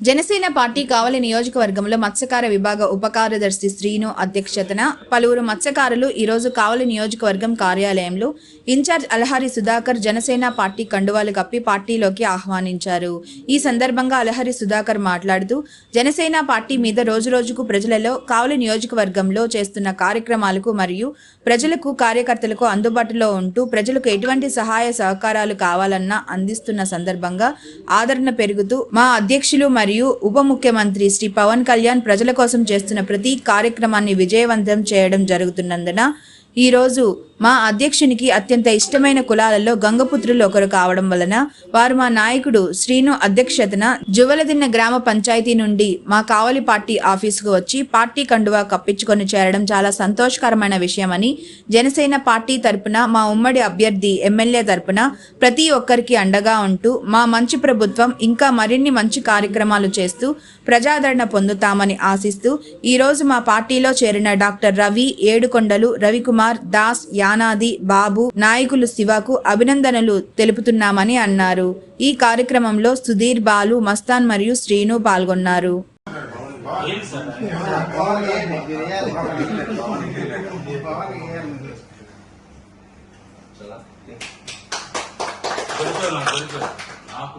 Janasena party కావలి నియోజకవర్గంలో మత్స్యకార విభాగ ఉప కార్యదర్శి శ్రీను అధ్యక్షతన పలువురు మత్స్యకారులు ఈరోజు కావలి నియోజకవర్గం కార్యాలయంలో in charge Alahari Sudhakar Janasena party కండువాలు కప్పి పార్టీలోకి ఆహ్వానించారు. ఈ సందర్భంగా అలహరి సుధాకర్ మాట్లాడుతూ జనసేన పార్టీ మీద రోజురోజుకు ప్రజలలో కావలి నియోజకవర్గంలో చేస్తున్న కార్యక్రమాలకు మరియు ప్రజలకు కార్యకర్తలకు అందుబాటులో ఉంటూ ప్రజలకు ఎటువంటి సహాయ సహకారాలు కావాలన్నా అందిస్తున్న సందర్భంగా ఆదరణ పెరుగుతూ మా అధ్యక్షులు మరియు మరియు ఉప ముఖ్యమంత్రి శ్రీ పవన్ కళ్యాణ్ ప్రజల కోసం చేస్తున్న ప్రతి కార్యక్రమాన్ని విజయవంతం చేయడం జరుగుతున్నందున ఈరోజు మా అధ్యక్షునికి అత్యంత ఇష్టమైన కులాలలో గంగపుత్రులు ఒకరు కావడం వలన వారు మా నాయకుడు శ్రీను అధ్యక్షతన జువలదిన్న గ్రామ పంచాయతీ నుండి మా కావలి పార్టీ ఆఫీసుకు వచ్చి పార్టీ కండువా కప్పించుకొని చేరడం చాలా సంతోషకరమైన విషయమని జనసేన పార్టీ తరపున మా ఉమ్మడి అభ్యర్థి ఎమ్మెల్యే తరపున ప్రతి ఒక్కరికి అండగా ఉంటూ మా మంచి ప్రభుత్వం ఇంకా మరిన్ని మంచి కార్యక్రమాలు చేస్తూ ప్రజాదరణ పొందుతామని ఆశిస్తూ ఈరోజు మా పార్టీలో చేరిన డాక్టర్ రవి ఏడుకొండలు రవికుమార్ దాస్ యానాది బాబు నాయకులు శివకు అభినందనలు తెలుపుతున్నామని అన్నారు. ఈ కార్యక్రమంలో సుధీర్ బాలు మస్తాన్ మరియు శ్రీను పాల్గొన్నారు. నాకు